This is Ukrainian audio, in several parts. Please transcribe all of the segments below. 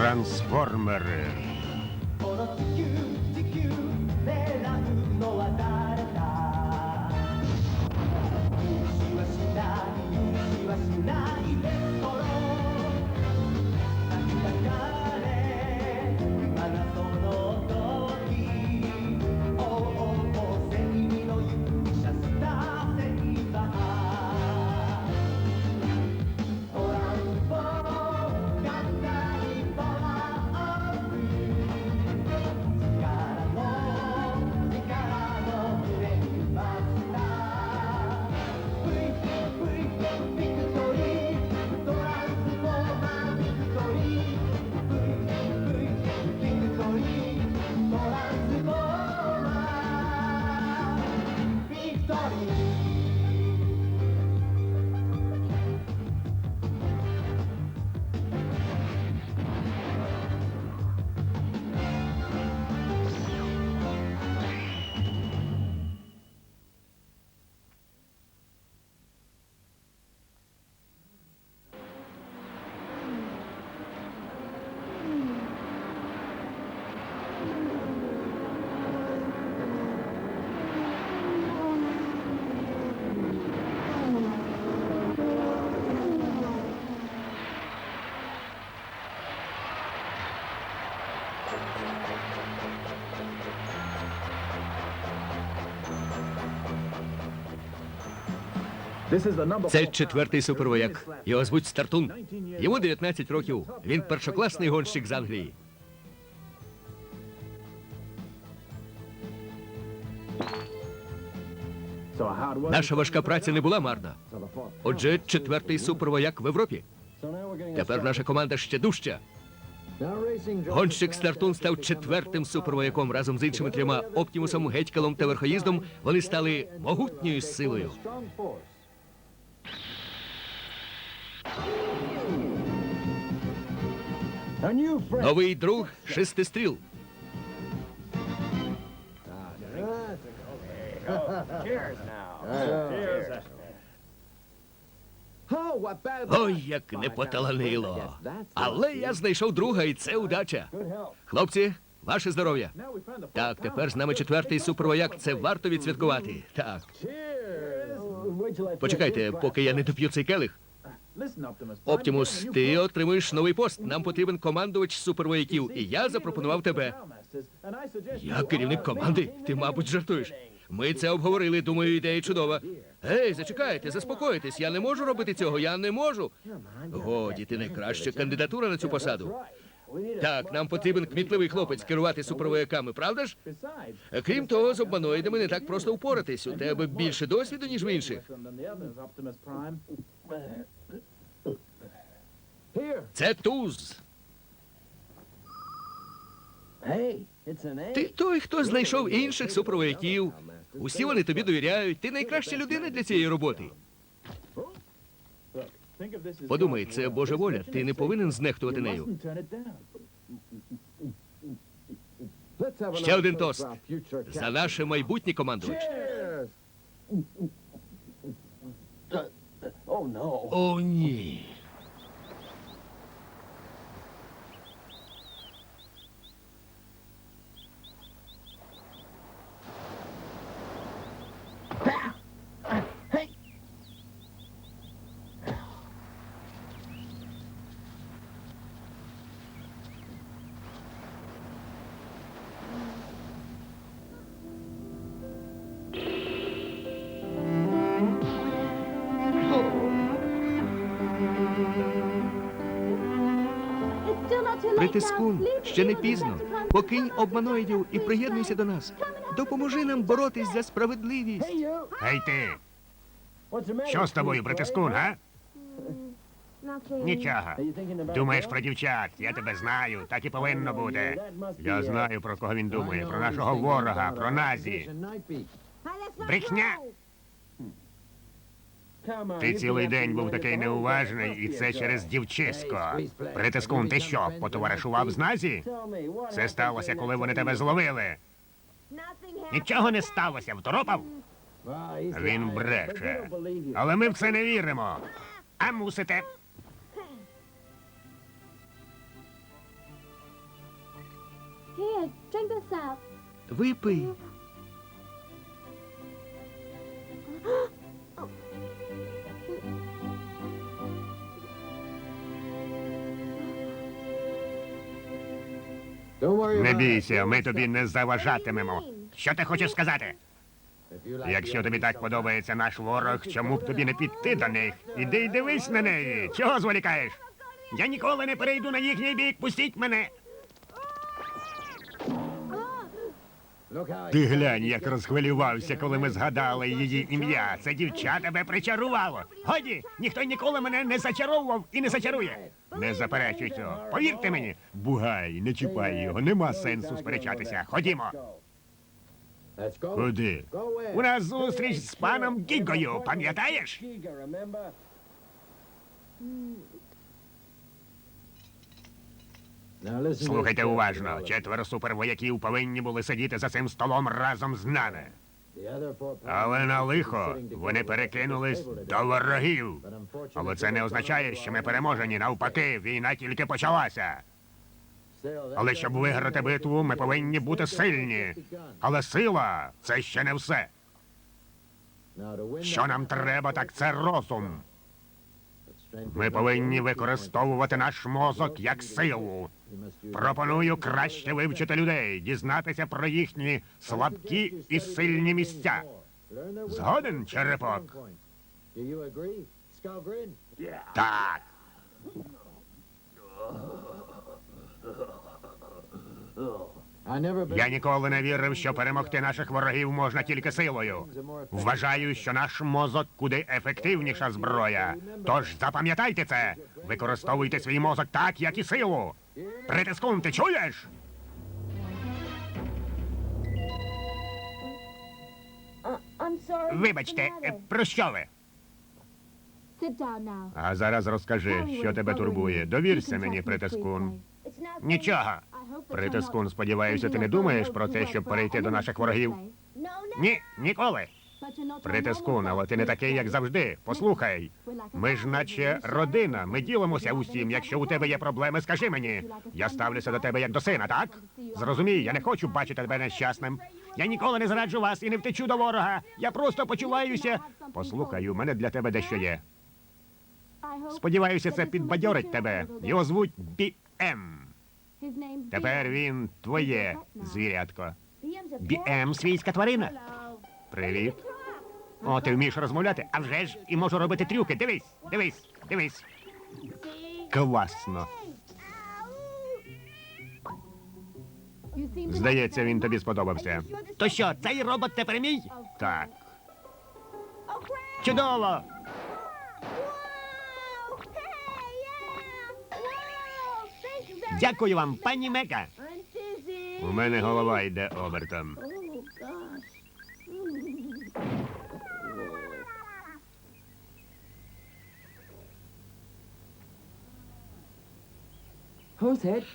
Трансформери. Це четвертий супервояк. Його звуть Стартун. Йому 19 років. Він першокласний гонщик з Англії. Наша важка праця не була марна. Отже, четвертий супервояк в Європі. Тепер наша команда ще дужча. Гонщик Стартун став четвертим супервояком разом з іншими трьома Оптімусом, Гетькалом та Верхоїздом. Вони стали могутньою силою. Новий друг шестистріл. Ой, як не поталанило. Але я знайшов друга, і це удача. Хлопці, ваше здоров'я. Так, тепер з нами четвертий супервояк. Це варто відсвяткувати. Так. Почекайте, поки я не доп'ю цей келих. Оптімус, ти отримуєш новий пост. Нам потрібен командувач супервояків, і я запропонував тебе. Я керівник команди. Ти, мабуть, жартуєш. Ми це обговорили. Думаю, ідея чудова. Гей, зачекайте, заспокойтесь. Я не можу робити цього. Я не можу. Годі, ти найкраща кандидатура на цю посаду. Так, нам потрібен кмітливий хлопець керувати супервояками, правда ж? Крім того, з обманоїдами не так просто впоратись. У тебе більше досвіду, ніж в інших. Це туз. Ти той, хто знайшов інших супервояків. Усі вони тобі довіряють. Ти найкраща людина для цієї роботи. Подумай, це Божа воля. Ти не повинен знехтувати нею. Ще один тост. За наше майбутнє командувач. О, ні. Притискун, ще не пізно. Покинь обманоїдів і приєднуйся до нас. Допоможи нам боротись за справедливість. Гей ти! Що з тобою, братискун, га? Нічого. Думаєш про дівчат, я тебе знаю, так і повинно бути. Я знаю, про кого він думає, про нашого ворога, про Назі. Брехня! Ти цілий день був такий неуважний, і це через дівчисько. Притискун, ти що, потоваришував з Назі? Це сталося, коли вони тебе зловили. Нічого не сталося, второпав? Він бреше. Але ми в це не віримо. А мусите. Випий. Бійся, ми тобі не заважатимемо. Що ти хочеш сказати? Якщо тобі так подобається наш ворог, чому б тобі не піти до них? Іди й дивись на неї. Чого зволікаєш? Я ніколи не перейду на їхній бік. Пустіть мене. Ти глянь, як розхвилювався, коли ми згадали її ім'я. Це дівча тебе причарувало. Годі, ніхто ніколи мене не зачаровував і не зачарує. Не заперечуй цього. Повірте мені. Бугай, не чіпай його, нема сенсу сперечатися. Ходімо. Куди? У нас зустріч з паном Гігою, пам'ятаєш? Слухайте уважно. Четверо супервояків повинні були сидіти за цим столом разом з нами. Але на лихо вони перекинулись до ворогів. Але це не означає, що ми переможені. Навпаки, війна тільки почалася. Але щоб виграти битву, ми повинні бути сильні. Але сила це ще не все. Що нам треба, так це розум. Ми повинні використовувати наш мозок як силу. Пропоную краще вивчити людей, дізнатися про їхні слабкі і сильні місця. Згоден, черепок? Так. Я ніколи не вірив, що перемогти наших ворогів можна тільки силою. Вважаю, що наш мозок куди ефективніша зброя. Тож запам'ятайте це. Використовуйте свій мозок так, як і силу. Притискун, ти чуєш? Вибачте, е, про що ви? А зараз розкажи, що тебе турбує. Довірся мені, притискун. Нічого. Притискун, сподіваюся, ти не думаєш про те, щоб перейти до наших ворогів. Ні, ніколи. Притискун, але ти не такий, як завжди. Послухай. Ми ж наче родина. Ми ділимося усім. Якщо у тебе є проблеми, скажи мені. Я ставлюся до тебе як до сина, так? Зрозумій, я не хочу бачити тебе нещасним. Я ніколи не зраджу вас і не втечу до ворога. Я просто почуваюся. Послухай, у мене для тебе дещо є. Сподіваюся, це підбадьорить тебе. Його звуть Бі-Ем. His name's Тепер він твоє звірятко. Бі-Ем свійська тварина. Привіт. О, ти вмієш розмовляти? А вже ж і можу робити трюки. Дивись, дивись, дивись. Класно. Здається, він тобі сподобався. То що, цей робот тепер мій? Так. Чудово! Дякую вам, пані Мека. У мене голова йде обертом.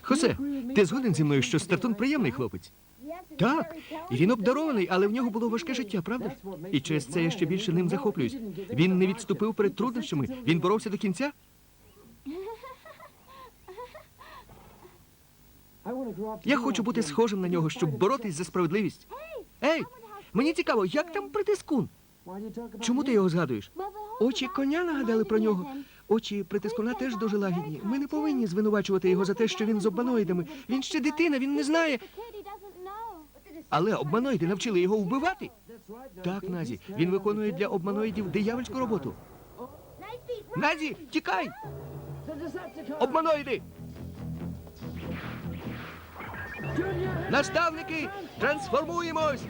Хосе, ти згоден зі мною, що Стартун приємний хлопець? Так, і він обдарований, але в нього було важке життя, правда? ж? І через це я ще більше ним захоплююсь. Він не відступив перед труднощами, він боровся до кінця. Я хочу бути схожим на нього, щоб боротись за справедливість. Ей, мені цікаво, як там притискун? Чому ти його згадуєш? Очі коня нагадали про нього. Очі притискуна теж дуже лагідні. Ми не повинні звинувачувати його за те, що він з обманоїдами. Він ще дитина, він не знає. Але обманоїди навчили його вбивати. Так, Назі, він виконує для обманоїдів диявольську роботу. Назі, тікай! Обманоїди! Наставники, трансформуємось!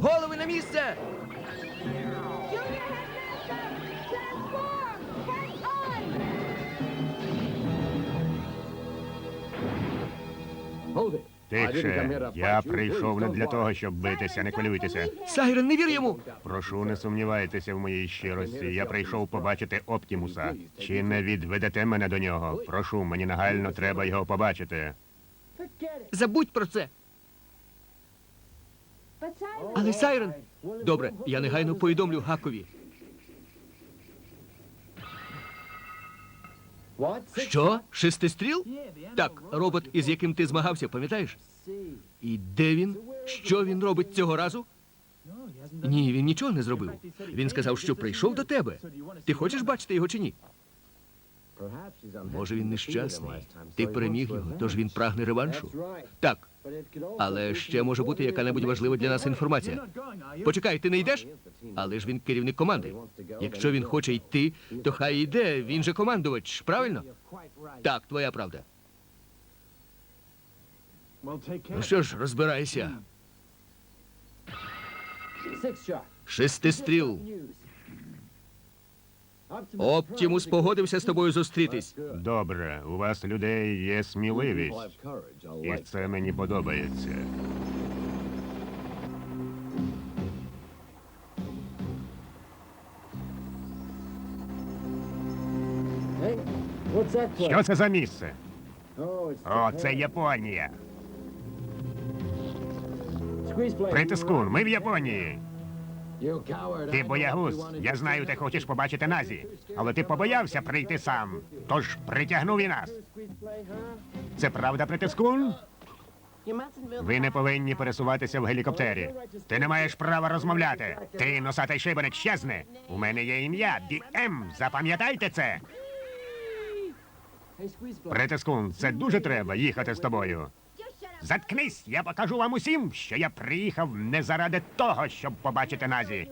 Голови на місце! Тихше, я прийшов не для того, щоб битися, не хвилюйтеся. Сайрен, не вір йому! Прошу, не сумнівайтеся в моїй щирості. Я прийшов побачити Оптімуса. Чи не відведете мене до нього? Прошу, мені нагально треба його побачити. Забудь про це! Але Сайрен... Добре, я негайно повідомлю Гакові. Що? Шестистріл? Так, робот, із яким ти змагався, пам'ятаєш? І де він? Що він робить цього разу? Ні, він нічого не зробив. Він сказав, що прийшов до тебе. Ти хочеш бачити його чи ні? Може, він нещасний. Ти переміг його, тож він прагне реваншу. Так, але ще може бути яка-небудь важлива для нас інформація. Почекай, ти не йдеш? Але ж він керівник команди. Якщо він хоче йти, то хай йде. Він же командувач, правильно? Так, твоя правда. Ну що ж, розбирайся. Шестистріл. Оптімус погодився з тобою зустрітись. Добре, у вас людей є сміливість, і це мені подобається. Що це за місце? О, це Японія. Притискун, ми в Японії. Ти боягуз. Я знаю, ти хочеш побачити Назі. Але ти побоявся прийти сам. Тож притягнув і нас. Це правда, притискун? Ви не повинні пересуватися в гелікоптері. Ти не маєш права розмовляти. Ти носатий шибеник щезни. У мене є ім'я Ді-Ем. Запам'ятайте це. Притискун, це дуже треба їхати з тобою. Заткнись, я покажу вам усім, що я приїхав не заради того, щоб побачити Назі.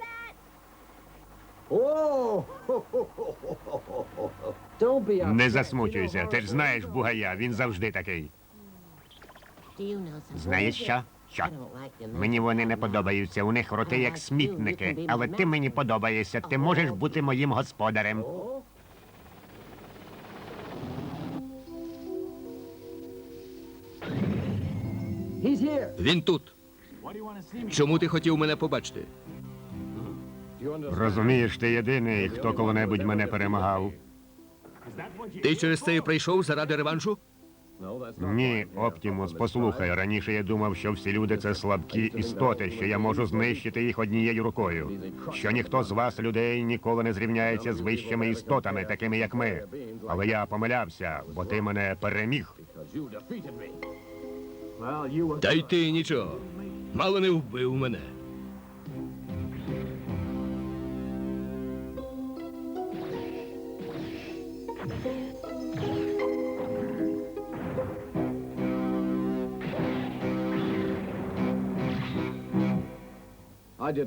That? Не засмучуйся, ти ж знаєш Бугая, він завжди такий. Знаєш що? Що? Мені вони не подобаються. У них роти як смітники. Але ти мені подобаєшся. Ти можеш бути моїм господарем. Він тут. Чому ти хотів мене побачити? Розумієш, ти єдиний, хто коли-небудь мене перемагав. Ти через це і прийшов заради реваншу? Ні, Оптімус, послухай. Раніше я думав, що всі люди це слабкі істоти, що я можу знищити їх однією рукою. Що ніхто з вас, людей, ніколи не зрівняється з вищими істотами, такими як ми. Але я помилявся, бо ти мене переміг. Та й ти нічого. Мало не вбив мене.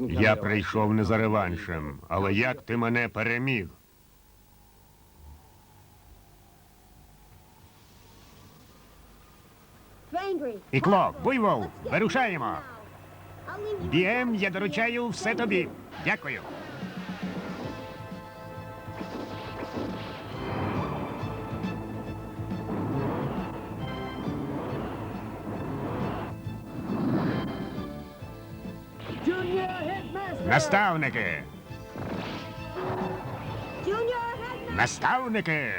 Я прийшов не за реваншем, але як ти мене переміг? Ікло, буйвол, вирушаємо. Дієм, я доручаю все тобі. Дякую. Наставники! Headmaster. Наставники!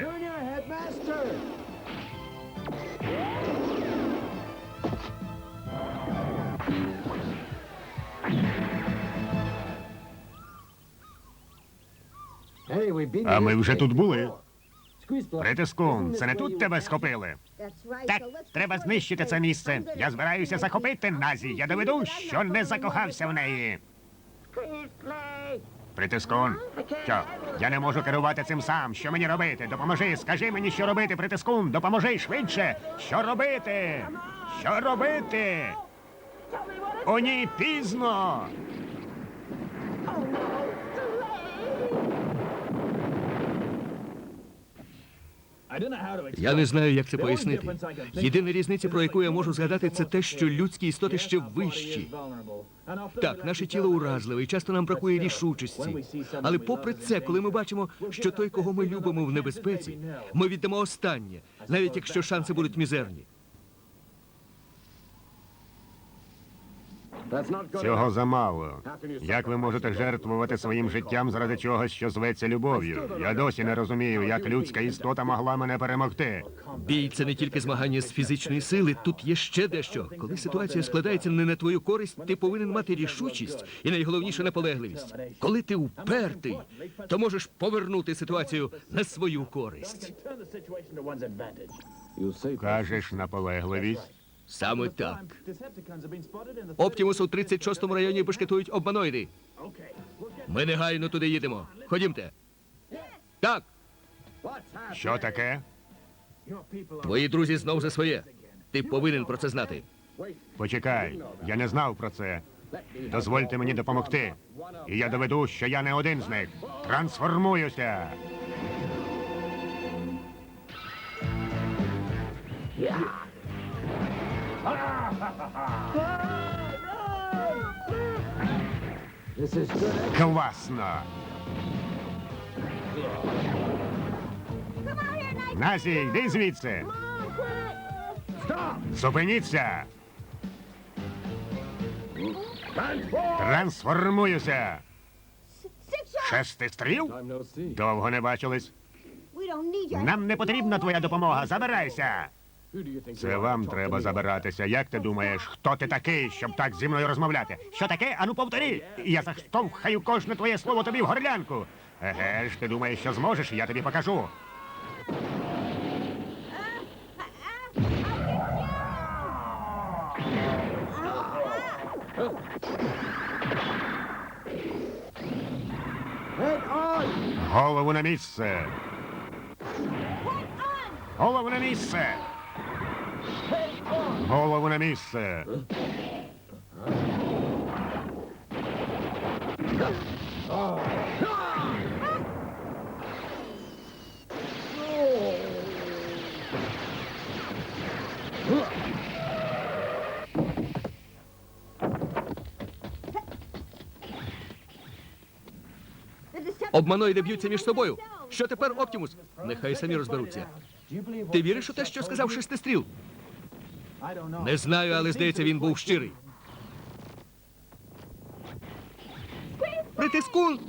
А ми вже тут були. Притискун, це не тут тебе схопили. Так, треба знищити це місце. Я збираюся захопити. Назі. Я доведу, що не закохався в неї. Притискун. Що? Я не можу керувати цим сам. Що мені робити? Допоможи, скажи мені, що робити, притискун. Допоможи швидше. Що робити? Що робити? О, ні, пізно. Я не знаю, як це пояснити. Єдина різниця, про яку я можу згадати, це те, що людські істоти ще вищі. Так, наше тіло уразливе, і часто нам бракує рішучості. Але попри це, коли ми бачимо, що той, кого ми любимо в небезпеці, ми віддамо останнє, навіть якщо шанси будуть мізерні. Цього замало. Як ви можете жертвувати своїм життям заради чогось, що зветься любов'ю? Я досі не розумію, як людська істота могла мене перемогти. Бій це не тільки змагання з фізичної сили. Тут є ще дещо. Коли ситуація складається не на твою користь, ти повинен мати рішучість і найголовніше наполегливість. Коли ти упертий, то можеш повернути ситуацію на свою користь. Кажеш наполегливість. Саме так. Оптімус у 36-му районі бешкетують обманоїди. Ми негайно туди їдемо. Ходімте. Так, Що таке? твої друзі знов за своє. Ти повинен про це знати. Почекай, я не знав про це. Дозвольте мені допомогти. І я доведу, що я не один з них. Трансформуюся. Класно. Назі, йди звідси. Зупиніться. Трансформуюся. Шестистріл? Довго не бачились. Нам не потрібна твоя допомога. Забирайся. Це вам треба забиратися. Як ти думаєш, хто ти такий, щоб так зі мною розмовляти? Що таке? Ану повтори. Я заштовхаю кожне твоє слово тобі в горлянку. Еге ж, ти думаєш, що зможеш, я тобі покажу. Голову на місце. Голову на місце. Голову на місце. Обманоїди б'ються між собою. Що тепер, Оптімус? Нехай самі розберуться. Ти віриш у те, що сказав шестистріл? Не знаю, але здається, він був щирий. Притискун!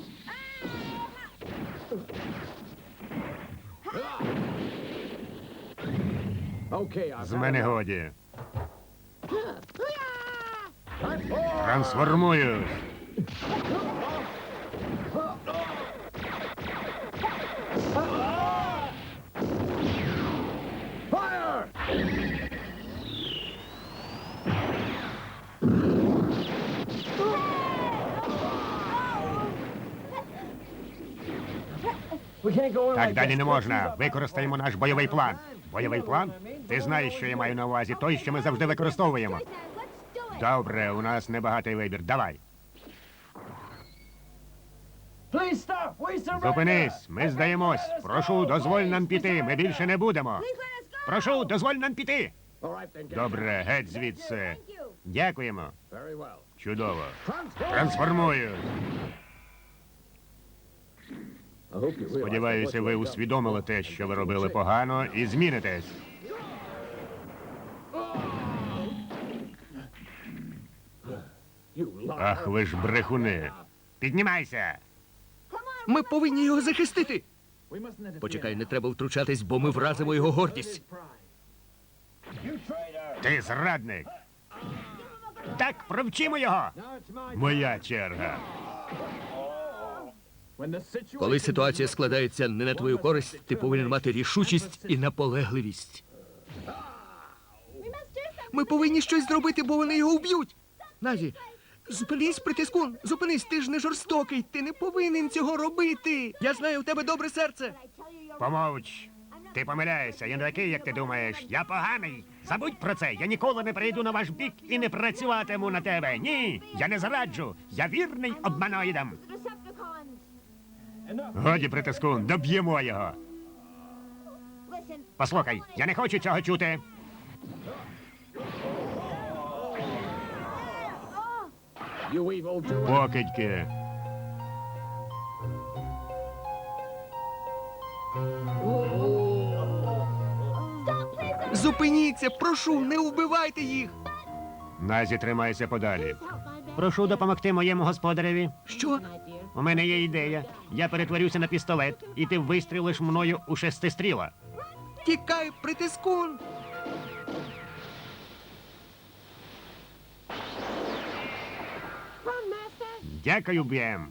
З мене годі. Трансформуюсь. Так далі не можна. Використаємо наш бойовий план. Бойовий план? Ти знаєш, що я маю на увазі. Той, що ми завжди використовуємо. Добре, у нас небагатий вибір. Давай. Зупинись, ми здаємось. Прошу, дозволь нам піти. Ми більше не будемо. Прошу, дозволь нам піти. Добре, геть звідси. Дякуємо. Чудово. Трансформую. Сподіваюся, ви усвідомили те, що ви робили погано, і змінитесь. Ах, ви ж брехуни. Піднімайся. Ми повинні його захистити. Почекай, не треба втручатись, бо ми вразимо його гордість. Ти зрадник. Так, провчимо його. Моя черга. Коли ситуація складається не на твою користь, ти повинен мати рішучість і наполегливість. Ми повинні щось зробити, бо вони його вб'ють. Назі, зупинись, притискун, зупинись, ти ж не жорстокий, ти не повинен цього робити. Я знаю, у тебе добре серце. Помовч. Ти помиляєшся, я не такий, як ти думаєш. Я поганий. Забудь про це. Я ніколи не прийду на ваш бік і не працюватиму на тебе. Ні, я не зраджу. Я вірний обманоїдам. Годі, притискун, доб'ємо його. Послухай, я не хочу цього чути. Покидьки. Зупиніться, прошу, не вбивайте їх. Назі тримайся подалі. Прошу допомогти моєму господареві. Що? У мене є ідея. Я перетворюся на пістолет, і ти вистрілиш мною у шестистріла. Тікай, притискун! Дякую, Б'єм.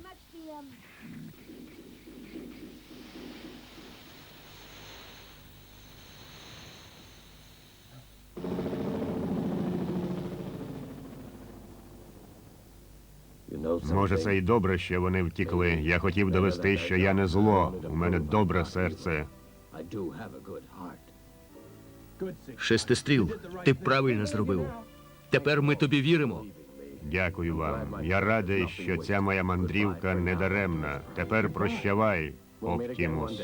Може, це і добре, що вони втікли. Я хотів довести, що я не зло. У мене добре серце. Шестистріл, ти правильно зробив. Тепер ми тобі віримо. Дякую вам. Я радий, що ця моя мандрівка не даремна. Тепер прощавай, Оптімус.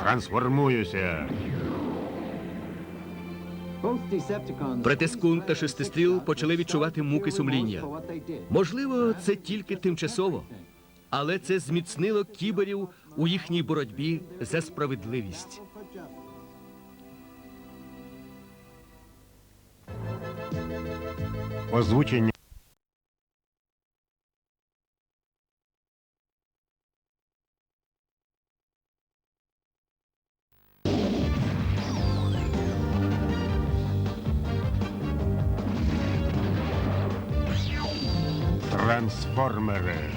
Трансформуюся. Претискун та шестистріл почали відчувати муки сумління. Можливо, це тільки тимчасово, але це зміцнило кіберів у їхній боротьбі за справедливість. Озвучення. armere.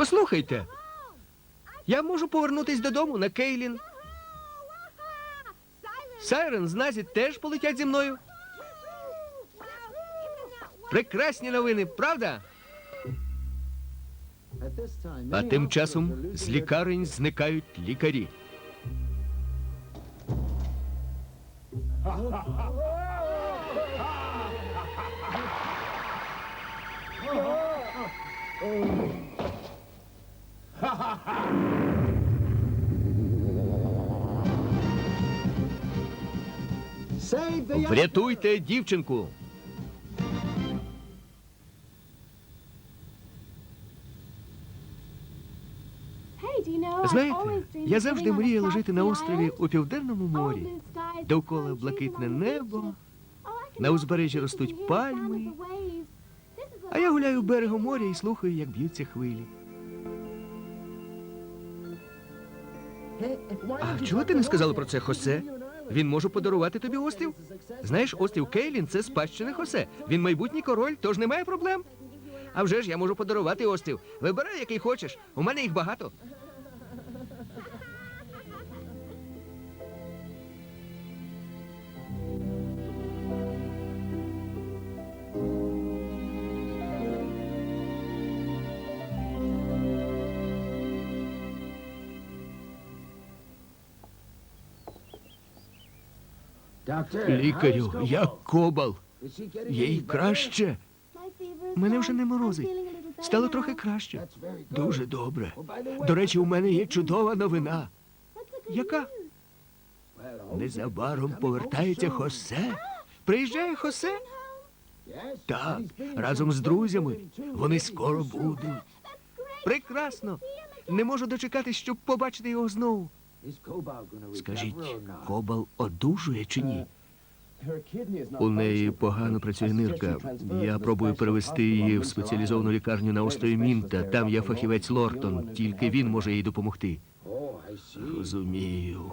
Послухайте, я можу повернутись додому на Кейлін. Сайрен з Назі теж полетять зі мною. Прекрасні новини, правда? А тим часом з лікарень зникають лікарі. Врятуйте дівчинку. Знаєте, я завжди мріяла жити на острові у південному морі. Довкола блакитне небо, на узбережжі ростуть пальми, а я гуляю берегом моря і слухаю, як б'ються хвилі. А чого ти не сказала про це, Хосе? Він може подарувати тобі острів. Знаєш, острів Кейлін це спадщина Хосе. Він майбутній король, тож немає проблем. А вже ж я можу подарувати острів. Вибирай, який хочеш. У мене їх багато. Лікарю, як кобал. Їй краще. Мене вже не морозить. Стало трохи краще. Дуже добре. До речі, у мене є чудова новина. Яка? Незабаром повертається Хосе. Приїжджає Хосе? Так, разом з друзями. Вони скоро будуть. Прекрасно. Не можу дочекатись, щоб побачити його знову. Скажіть, Кобал одужує чи ні? У неї погано працює нирка. Я пробую перевести її в спеціалізовану лікарню на острові Мінта. Там є фахівець Лортон. Тільки він може їй допомогти. Розумію.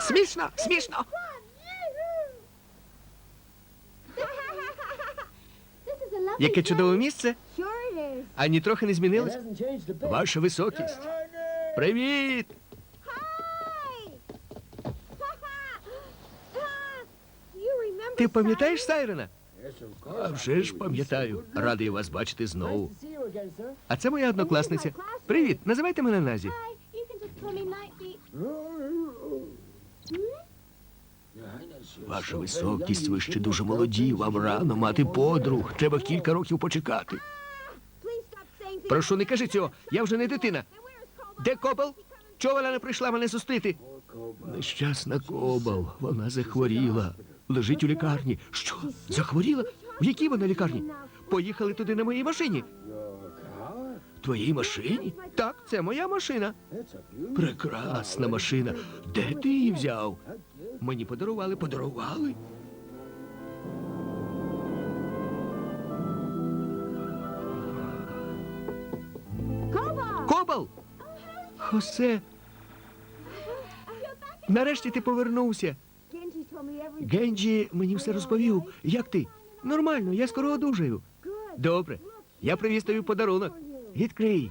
Смішно, смішно. Яке чудове місце. Ані трохи не змінилось. Ваша високість. Привіт! Ти пам'ятаєш? Сайрена? А вже ж пам'ятаю. Радий вас бачити знову. А це моя однокласниця. Привіт, називайте мене Назі. Ваша високість, ви ще дуже молоді, вам рано мати подруг. Треба кілька років почекати. Прошу, не кажи цього. Я вже не дитина. Де Кобал? Чого вона не прийшла мене зустріти? Нещасна Кобал. Вона захворіла. Лежить у лікарні. Що? Захворіла? В якій вона лікарні? Поїхали туди на моїй машині. Твоїй машині? Так, це моя машина. Прекрасна машина. Де ти її взяв? Мені подарували, подарували. Кобал! Хосе, нарешті ти повернувся. Генджі мені все розповів. Як ти? Нормально, я скоро одужаю. Добре. Я привіз тобі подарунок. Відкрий.